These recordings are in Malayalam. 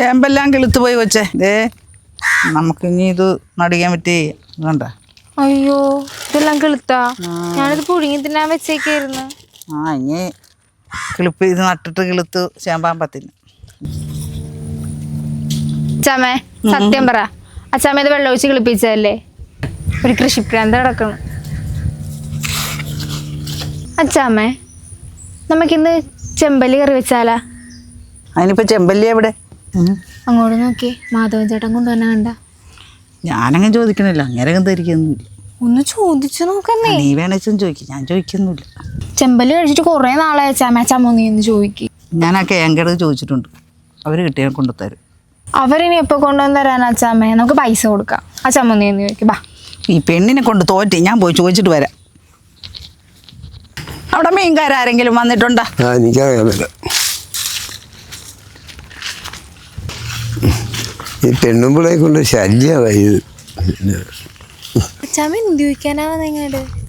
ചേമ്പെല്ലാം കിളുത്ത് പോയി വെച്ചേ ദേ നമുക്ക് ഇനി ഇത് നടിക്കാൻ പറ്റി. വേണ്ട അയ്യോ ഇതെല്ലാം കിളുത്താ? ഞാനിത് പുഴുങ്ങി തിന്നാൻ വെച്ചേക്കായിരുന്നു. ആ ഇനി കിളിപ്പ് ഇത് നട്ടിട്ട് കിളുത്ത് ചേമ്പാൻ പറ്റില്ല. ചമേ സത്യം പറ. അച്ചാമ്മ ഇത് വെള്ളമൊഴിച്ച് കിളിപ്പിച്ചതല്ലേ? ഒരു കൃഷിപ്രാന്ത കിടക്കണം അച്ചാമ്മേ നമുക്കിന്ന് ചെമ്പല്ലി കറി വെച്ചാലാ? അതിനിപ്പോ ചെമ്പല്ലി എവിടെ. അങ്ങോട്ട് നോക്കി. മാധവൻ ചേട്ടൻ കൊണ്ടുവന്ന കണ്ട. ഞാനങ്ങനെ ചോദിക്കണില്ല. അങ്ങനെ ധരിക്കൊന്നുമില്ല ഒന്ന് ചോദിച്ചു നോക്കുന്നേ. നീ വേണേച്ചും ചോദിക്കും. ഞാൻ ചോദിക്കൊന്നുമില്ല ചെമ്പൽ കഴിച്ചിട്ട് കുറേ നാളെ അച്ചാമ്മ നീ ഒന്ന് ചോദിക്ക്. ഞാൻ ആ കേങ്കട ചോദിച്ചിട്ടുണ്ട്. അവർ കിട്ടിയാൽ കൊണ്ടുത്തരും അവരിനി എപ്പോ കൊണ്ടുവന്ന് തരാൻ അച്ചാമ്മേ നമുക്ക് പൈസ കൊടുക്കാം. അച്ചാമ്മ നീ ഒന്ന് ചോദിക്കും. ബാ. ഈ പെണ്ണിനെ കൊണ്ട് തോറ്റി. ഞാൻ പോയി ചോദിച്ചിട്ട് വരാം. അവിടെ മീൻകാരെങ്കിലും വന്നിട്ടുണ്ടോ? ആ എനിക്കറിയാമല്ല ഈ പെണ്ണുമ്പിളെ കൊണ്ട് ശല്യമായി ഇത്.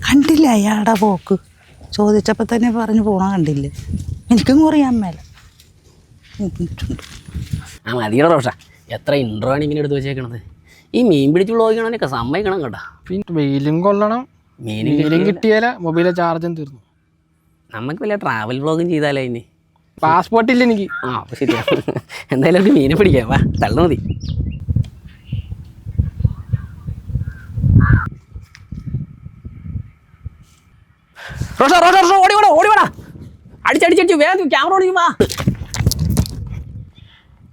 കണ്ടില്ല അയാളുടെ പോക്ക്. ചോദിച്ചപ്പോൾ തന്നെ പറഞ്ഞു പോണ കണ്ടില്ല. എനിക്കും അറിയാൻ മേല. ആ മതിയുടെ റോഷ. എത്ര ഇൻട്രോ ആണ് ഇങ്ങനെ എടുത്ത് വെച്ചേക്കണത്? ഈ മീൻ പിടിച്ച് വ്ളോഗിക്കണനൊക്കെ സമ്മതിക്കണം കേട്ടോ. പിന്നെ വെയിലും കൊള്ളണം. മീനും കിട്ടിയാല മൊബൈലിലെ ചാർജും തീർന്നു. നമുക്ക് വല്ല ട്രാവൽ വ്ളോഗും ചെയ്താലേ ഇനി. പാസ്പോർട്ട് ഇല്ല എനിക്ക് ആ അപ്പോൾ ശരിയാ. എന്തായാലും നമുക്ക് മീനെ പിടിക്കാം. വാ തള്ളു മതി റോഷ റോഷ റോഷ ഓടി വേടാ ഓടി വേടാ. അടിച്ചടിച്ചടിച്ച് വേഗം ക്യാമറ ഓടിക്കും വാ.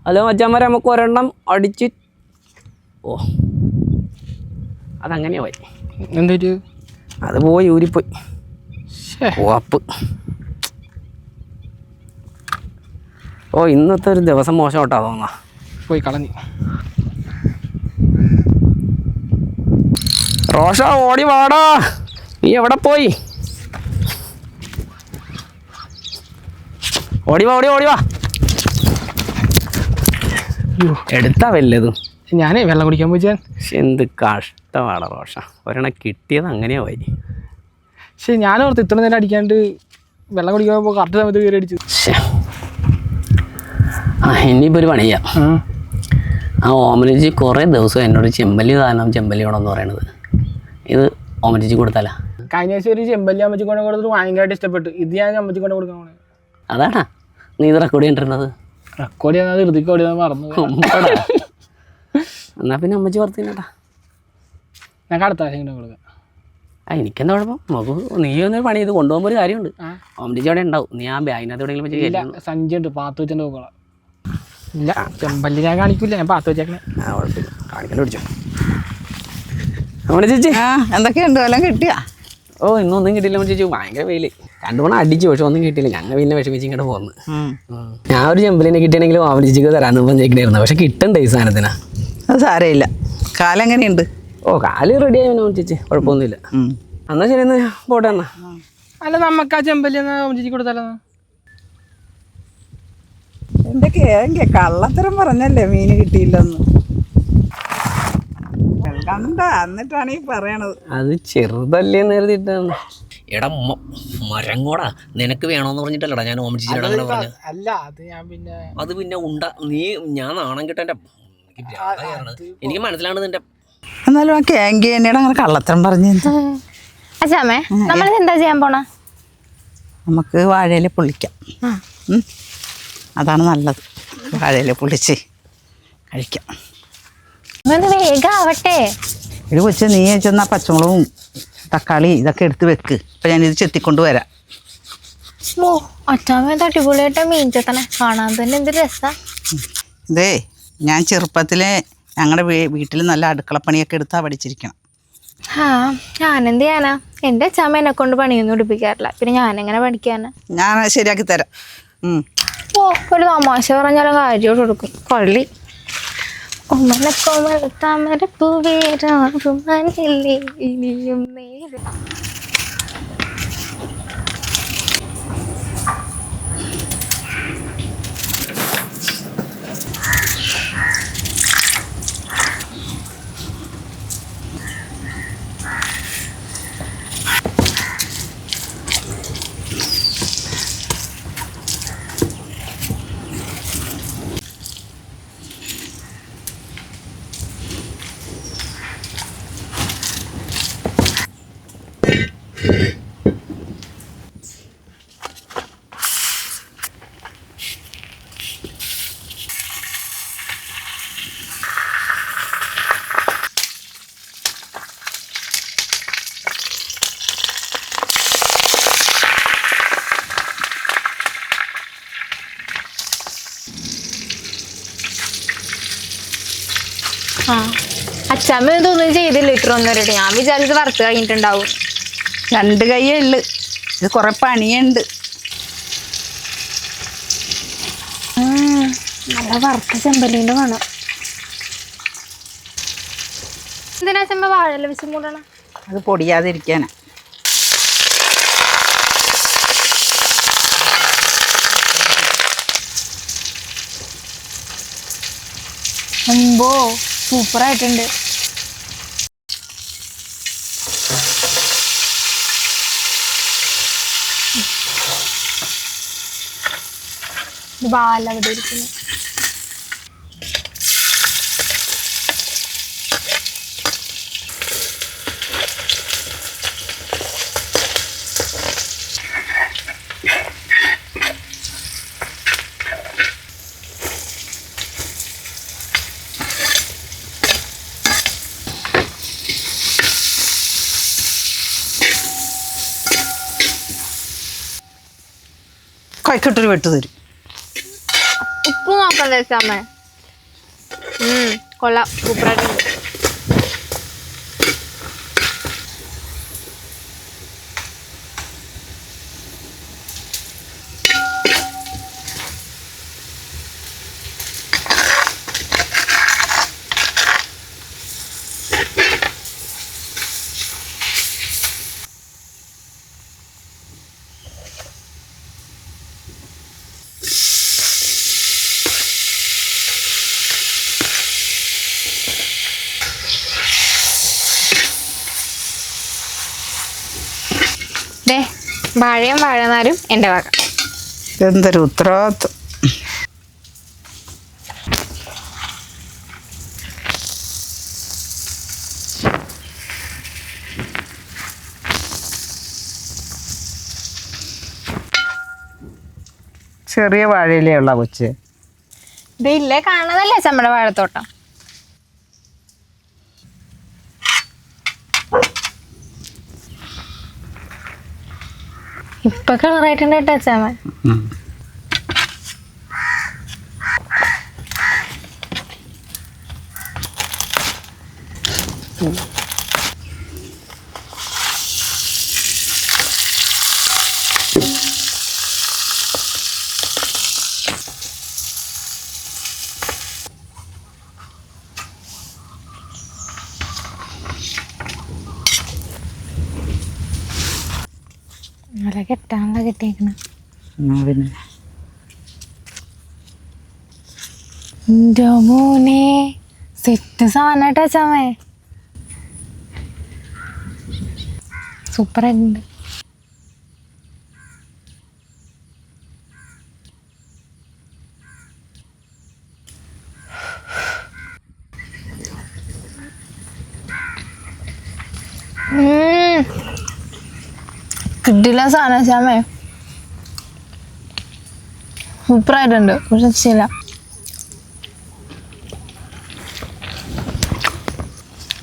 ഹലോ മച്ചാന്മാരെ നമുക്ക് ഒരെണ്ണം അടിച്ച്. ഓ അതങ്ങനെയാ പോയി. എന്തൊരു അത് പോയി ഊരിപ്പോയി. ഉവപ്പ് ഓ ഇന്നത്തെ ഒരു ദിവസം മോശം കേട്ടോ തോന്നാ പോയി കളഞ്ഞു. റോഷ ഓടി വാടാ. നീ എവിടെ പോയി? ഓടി വാ ഓടി ഓടിവാ ഓടി വാ. എടുത്താ വല്ലതും. ഞാനേ വെള്ളം കുടിക്കാൻ പോയി പക്ഷെ എന്ത് കഷ്ടമാണ് റോഷ. ഒരെണ്ണം കിട്ടിയത് അങ്ങനെയാ വരി പക്ഷെ ഞാൻ ഓർത്ത് ഇത്ര നേരം അടിക്കാണ്ട് വെള്ളം കുടിക്കാൻ പോകുമ്പോൾ കറക്റ്റ് സമയത്ത് കയറി അടിച്ചു. ആ ഇനിയിപ്പോൾ ഒരു പണി ചെയ്യാം ആ ഓമനജി കുറേ ദിവസം എന്നോട് ചെമ്പല്ലി കാരണം ചെമ്പല്ലി എന്ന് പറയണത്. ഇത് ഓമനജി കൊടുത്താലാ? കഴിഞ്ഞ ആഴ്ച ഒരു ചെമ്പല്ലി അമ്മച്ചി കൊണ്ട് കൊടുത്തിട്ട് ഭയങ്കരമായിട്ട് ഇഷ്ടപ്പെട്ടു. ഇത് ഞാൻ അമ്മച്ചി കൊണ്ട് കൊടുക്കാൻ പോണേ. അതാടാ. നീ ഇത് റെക്കോർഡ് ചെയ്യണ്ടത് റെക്കോർഡ് ചെയ്യാൻ ധൃതിക്ക് ഓടിയാൽ മറന്നു എന്നാ പിന്നെ അമ്മച്ചി വർത്തിനടാ ഞാൻ അടുത്ത ആഴ്ച ഇങ്ങോട്ട് കൊടുക്കാം. ആ എനിക്കെന്താ കുഴപ്പം? നമുക്ക് നീ ഒന്നൊരു പണി ചെയ്ത് കൊണ്ടുപോകുമ്പോൾ ഒരു കാര്യമുണ്ട്. ഓമനജി അവിടെ ഉണ്ടാവും. നീ ആ ബാഗിനകത്ത് എവിടെയെങ്കിലും വെച്ച് സഞ്ചി ഉണ്ട് പാത്ത് വെച്ചിട്ട് നോക്കണം ഇല്ല ചെമ്പല്ലി ഞാൻ കാണിക്കില്ല ഞാൻ പാത്ത് വെച്ചേക്കണേ. ആ കുഴപ്പമില്ല. കാണിക്കണ്ട പിടിച്ചോ ഓമന ചേച്ചി. ആ എന്തൊക്കെയുണ്ട്? എല്ലാം കിട്ടിയാ? ഓ ഇന്നൊന്നും കിട്ടിയില്ല ചേച്ചി. ഭയങ്കര വെയിൽ. രണ്ടു മണം അടിച്ചു പക്ഷെ ഒന്നും കിട്ടിയില്ല. ഞങ്ങൾ പിന്നെ വിഷമിച്ച് ഇങ്ങോട്ട് പോകുന്നു ഞാൻ ഒരു ചെമ്പലിനെ കിട്ടിയാണെങ്കിലും ഓമന ചേച്ചിക്ക് തരാന്ന് പറഞ്ഞേക്കണായിരുന്നു പക്ഷെ കിട്ടണ്ടേ ഈ സാധനത്തിന്? അത് സാരമില്ല. കാലം എങ്ങനെയുണ്ട്? ഓ കാൽ റെഡി ആയി ചേച്ചി. കുഴപ്പമൊന്നുമില്ല. എന്നാ ശരി എന്നാ പോട്ടെ എന്നാ. അല്ല നമുക്ക് ആ ചെമ്പല്ലി എന്നാ ചേച്ചി കൊടുത്താലോ? എന്റെ കേങ്കെ കള്ളത്തരം പറഞ്ഞല്ലേ മീന് കിട്ടിയില്ലെന്ന്? കണ്ട എന്നിട്ടാണ് ഈ പറയണത്. അത് ചെറുതല്ലേ നേരിട്ടാണ് എടാ മരം കൂടാ. നിനക്ക് വേണോന്ന് പറഞ്ഞിട്ടല്ലടാ ഞാൻ ഓമന ചേച്ചിയോട് അങ്ങനെ പറഞ്ഞു അല്ല അത് ഞാൻ പിന്നെ അത് പിന്നെ ഉണ്ട നീ ഞാൻ നാണം കിട്ടെന്റെ എനിക്ക് മനസ്സിലാണ് നിന്റെ എന്നാലും ആ കേങ്കി എന്നോട് അങ്ങനെ കള്ളത്തരം പറഞ്ഞു അച്ഛാമേ നമ്മൾ എന്താ ചെയ്യാൻ പോണ? നമുക്ക് വാഴയില പൊള്ളിക്കാം. ഉം. അതാണ് നല്ലത്. വാഴയില പൊളിച്ച് കഴിക്കാം. ആവട്ടെ. ഇത് വെച്ച് നീ ചെന്ന പച്ചമുളകും തക്കാളി ഇതൊക്കെ എടുത്ത് വെക്ക്. അപ്പം ഞാനിത് ചെത്തിക്കൊണ്ട് വരാം. ഓ അച്ചാമ്മ തട്ടിപ്പൊളിയായിട്ട് മീൻ ചെത്തണേ. കാണാൻ തന്നെ എന്ത് രസാ. ഇതേ ഞാൻ ചെറുപ്പത്തിലെ ഞങ്ങളുടെ വീട്ടിൽ നല്ല അടുക്കളപ്പണിയൊക്കെ എടുത്താ പഠിച്ചിരിക്കണം ആ ഞാനെന്ത് ചെയ്യാനാ? എന്റെ അച്ചാമ്മ എന്നെ കൊണ്ട് പണിയൊന്നും പിടിപ്പിക്കാറില്ല പിന്നെ ഞാനെങ്ങനെ പഠിക്കാനാ ഞാൻ ശരിയാക്കി തരാം. ഒരു തമാശ പറഞ്ഞാലും കാര്യോട് കൊടുക്കും. കൊള്ളി ഒമ്മനക്കൊമ്മൽ താമര പൂവേരാറുമനില്ലേ ഇനിയും നേരം. അച്ഛമ്മ തോന്നുന്നു ചെയ്തില്ല ഇത്ര ഒന്നും ഞാൻ വിചാരിച്ചത് വറുത്ത് കഴിഞ്ഞിട്ടുണ്ടാവും. രണ്ട് കൈയേ ഉള്ളു. ഇത് കുറെ പണിയുണ്ട്. നല്ല വറുത്ത ചെമ്പല്ലിന്റെ വേണം എന്തിനാ ചെമ്പ വാഴല വിശം മൂടണം? അത് പൊടിയാതിരിക്കാനാ. മുമ്പോ സൂപ്പർ ബാല അവിടെ ഇരിക്കുന്നു. കൈക്കെട്ടൊരു വെട്ട് തരും. ഉപ്പ് നോക്കണ്ടേ അമ്മ ഉം കൊള്ളാം സൂപ്പറായിട്ടുണ്ട് ദേ വാഴയും വാഴനാരും എന്റെ വക. എന്തൊരു ഉത്തരവാദിത്വം. ചെറിയ വാഴയിലേ ഉള്ള കൊച്ച്. ഇതില്ലേ കാണുന്നല്ലേ കാണുന്നതല്ലേ ചമ്മടെ വാഴത്തോട്ടം? ഇപ്പൊ കളറായിട്ടുണ്ട് കേട്ടോ അച്ചാമ്മ നല്ല കെട്ടാണല്ലോ കെട്ടിയേക്കണ. എന്നാ പിന്നെ? മോനെ സെറ്റ് സാധനം കേട്ടോ സൂപ്പർ സൂപ്പറായിട്ടുണ്ട് കിട്ടില്ല സാധനം ശ്യാമേ. സൂപ്പറായിട്ടുണ്ട് ഒരു രക്ഷയില്ല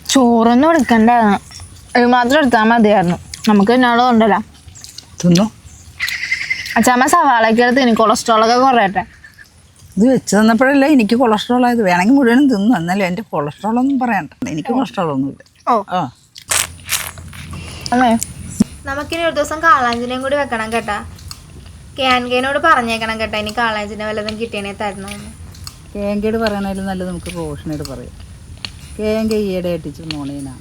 ചോറൊന്നും എടുക്കണ്ടായിരുന്നു ഇത് മാത്രം എടുത്താൽ മതിയായിരുന്നു. നമുക്ക് എന്നോളം ഉണ്ടല്ലോ തിന്നു? അച്ഛാമ്മ സവാളയൊക്കെ എടുത്ത് ഇനി കൊളസ്ട്രോളൊക്കെ കുറയട്ടെ. ഇത് വെച്ച് തന്നപ്പോഴല്ലേ എനിക്ക് കൊളസ്ട്രോൾ ആയത്. വേണമെങ്കിൽ മുഴുവനും തിന്നു. എന്നാലും എന്റെ കൊളസ്ട്രോൾ ഒന്നും പറയണ്ട. എനിക്ക് കൊളസ്ട്രോൾ ഒന്നുമില്ല. ഓ. ആ. അമ്മേ. നമുക്കിനി ഒരു ദിവസം കാളാഞ്ചിനെയും കൂടി വെക്കണം കേട്ടാ. കേൻകേനോട് പറഞ്ഞേക്കണം കേട്ടാ ഇനി കാളാഞ്ചിനെ വല്ലതും കിട്ടിയേ തരണമെന്ന് കേങ്കയോട് പറയണതിലും നല്ലത് നമുക്ക് റോഷനോട് പറയാം. കേങ്ക ഈയിടെ മോണേനാ.